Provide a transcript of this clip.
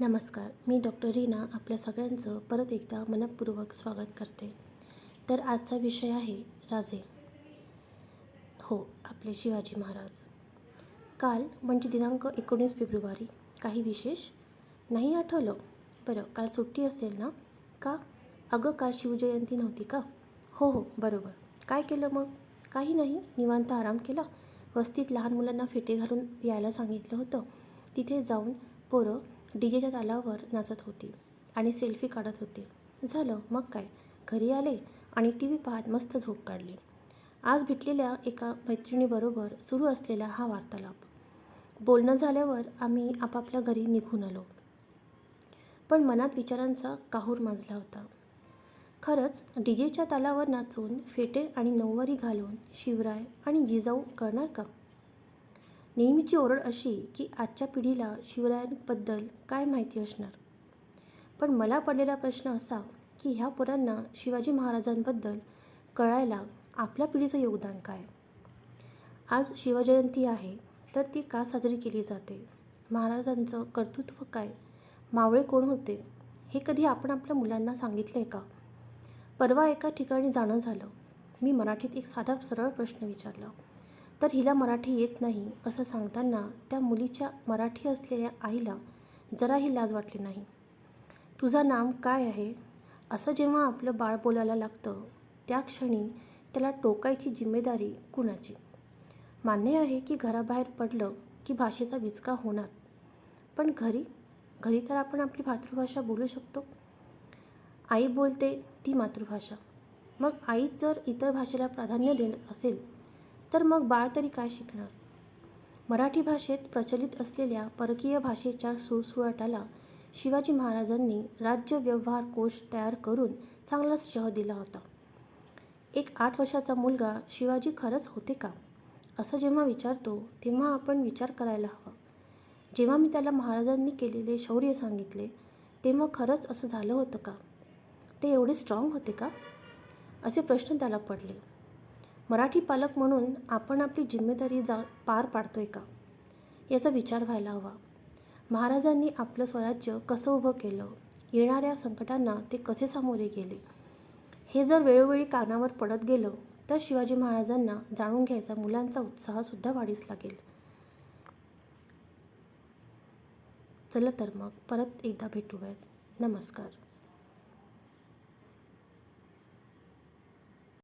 नमस्कार मी डॉक्टर रीना आपल्या सगळ्यांचं परत एकदा मनपूर्वक स्वागत करते. तर आजचा विषय आहे राजे. हो आपले शिवाजी महाराज. काल म्हणजे दिनांक एकोणीस फेब्रुवारी काही विशेष नाही आठवलं? बरं काल सुट्टी असेल ना? का? अगं काल शिवजयंती नव्हती का? हो हो बरोबर. काय केलं मग? काही नाही निवांत आराम केला. वस्तीत लहान मुलांना फेटे घालून यायला सांगितलं होतं. तिथे जाऊन पोरं डी जेच्या तालावर नाचत होती आणि सेल्फी काढत होते. झालं मग काय? घरी आले आणि टी व्ही पाहत मस्त झोप काढली. आज भेटलेल्या एका मैत्रिणीबरोबर सुरू असलेला हा वार्तालाप. बोलणं झाल्यावर आम्ही आपापल्या घरी निघून आलो. पण मनात विचारांचा काहूर माजला होता. खरंच डी जेच्या तालावर नाचून फेटे आणि नऊवारी घालून शिवराय आणि जिजाऊ करणार का? नेहमीची ओरड अशी की आजच्या पिढीला शिवरायांबद्दल काय माहिती असणार? पण मला पडलेला प्रश्न असा की ह्या पोरांना शिवाजी महाराजांबद्दल कळायला आपल्या पिढीचं योगदान काय? आज शिवजयंती आहे तर ती का साजरी केली जाते? महाराजांचं कर्तृत्व काय? मावळे कोण होते? हे कधी आपण आपल्या मुलांना सांगितलं आहे का? परवा एका ठिकाणी जाणं झालं. मी मराठीत एक साधा सरळ प्रश्न विचारला. तर हिला मराठी येत नाही असं सांगताना त्या मुलीच्या मराठी असलेल्या आईला जराही लाज वाटली नाही. तुझं नाम काय आहे? असं जेव्हा आपलं बाळ बोलायला लागतं त्या क्षणी त्याला टोकायची जिम्मेदारी कुणाची? मान्य आहे की घराबाहेर पडलं की भाषेचा विचका होणार. पण घरी घरी तर आपण आपली मातृभाषा बोलू शकतो. आई बोलते ती मातृभाषा. मग आईच जर इतर भाषेला प्राधान्य देणं असेल तर मग बाळ तरी काय शिकणार? मराठी भाषेत प्रचलित असलेल्या परकीय भाषेच्या सुळसुळाटाला शिवाजी महाराजांनी राज्य व्यवहार कोश तयार करून चांगलाच शह दिला होता. एक आठ वर्षाचा मुलगा शिवाजी खरंच होते का? असं जेव्हा विचारतो तेव्हा आपण विचार करायला हवा. जेव्हा मी त्याला महाराजांनी केलेले शौर्य सांगितले तेव्हा खरंच असं झालं होतं का? ते एवढे स्ट्रॉंग होते का? असे प्रश्न त्याला पडले. मराठी पालक म्हणून आपण आपली जिम्मेदारी जा पार पाडतोय का? याचा विचार व्हायला हवा. महाराजांनी आपलं स्वराज्य कसं उभं केलं? येणाऱ्या संकटांना ते कसे सामोरे गेले? हे जर वेळोवेळी कानावर पडत गेलं तर शिवाजी महाराजांना जाणून घ्यायचा मुलांचा उत्साहसुद्धा वाढीस लागेल. चला तर मग परत एकदा भेटूयात. नमस्कार.